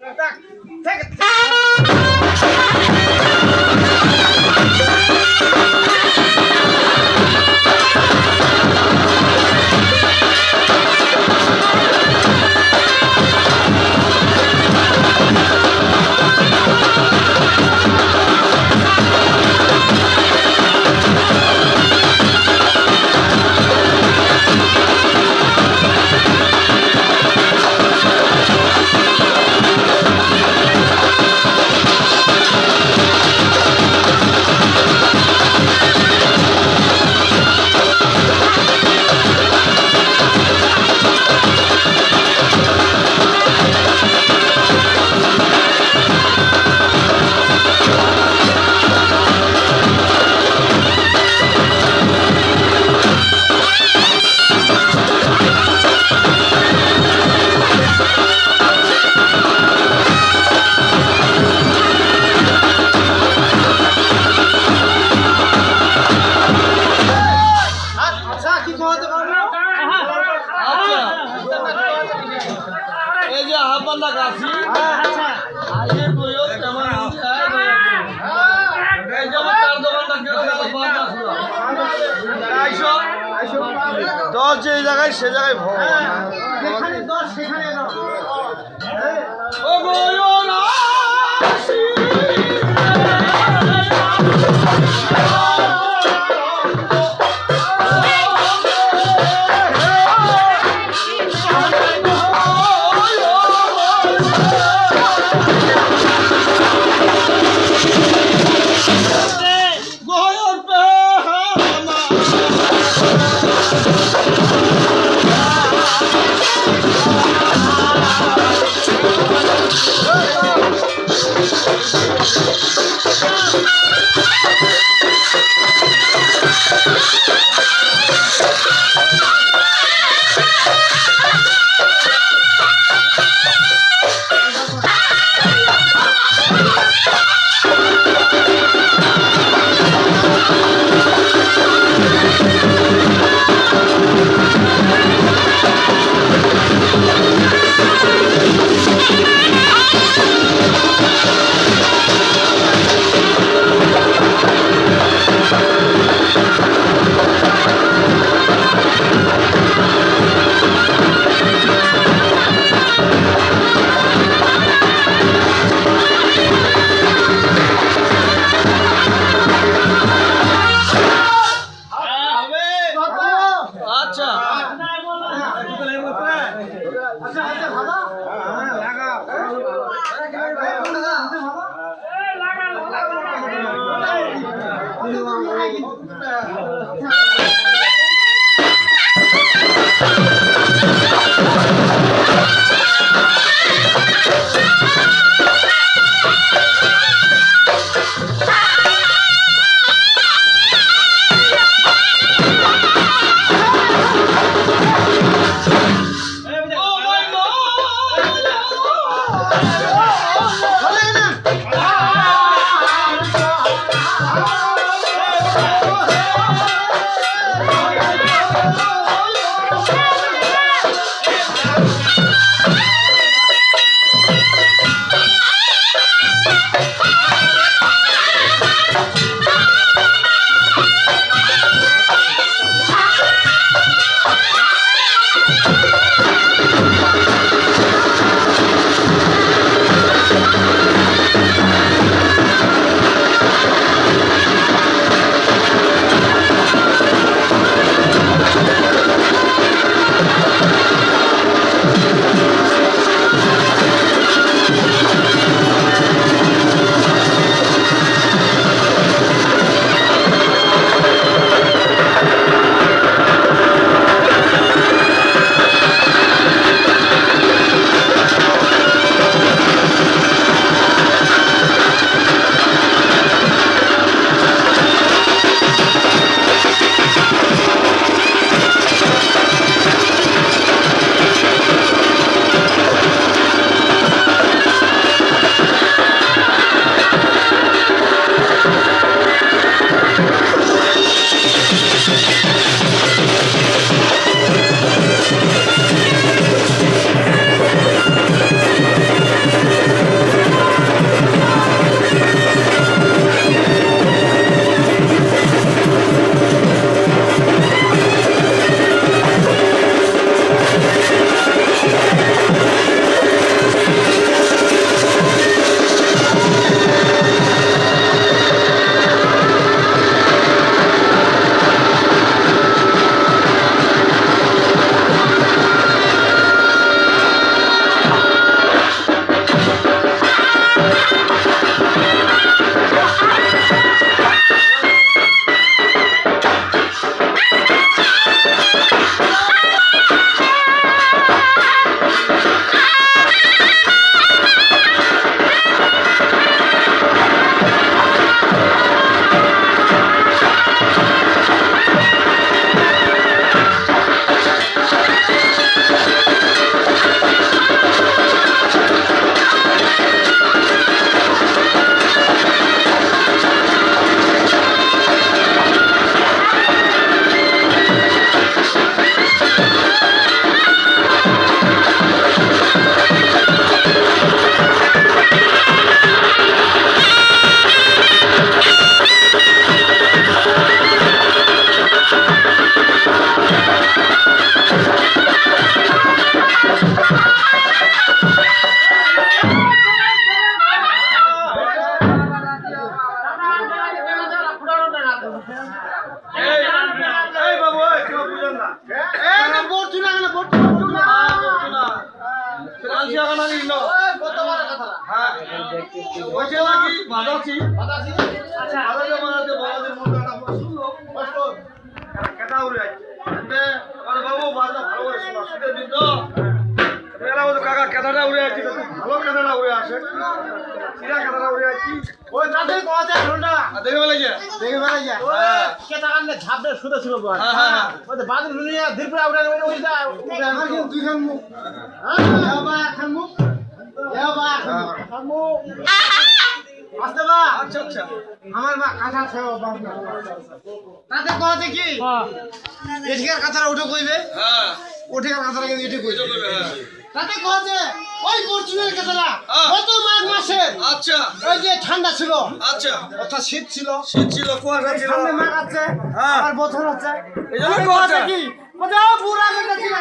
আচ্ছা দশ যে জায়গায় সে জায়গায় ভগবান thôi Oh, বলছি এখন আমি ইলো হ্যাঁ। বসে নাকি বাজাচ্ছি। বাজাতে বাজাতে বাজাতে মুখটা শুনলো কষ্ট। কেদাটা উড়ে আসছে ভালো কেদাটা উড়ে আসে। ওই তাদের কথা হ্যাঁ। কে হ্যাঁ, হ্যাঁ, হ্যাঁ। আমার হ্যাঁ আমার কাঁথা তাতে কথা এদিকের কাঁথাটা উঠে কইবে হ্যাঁ কাঁথাটা কিন্তু এটি কইবে হ্যাঁ। তাতে কথা ওই পর্যুনের কাঁথাটা হ্যাঁ। কত মাঘ মাসে আচ্ছা। ওই যে ঠান্ডা ছিল। আচ্ছা। অর্থাৎ শীত ছিল। শীত ছিল কুয়াশা ছিল। সামনে মাঘ আছে হ্যাঁ। আর বছর আছে। এই জন্য কুয়াশা। কি কথা পুরা কথা ছিল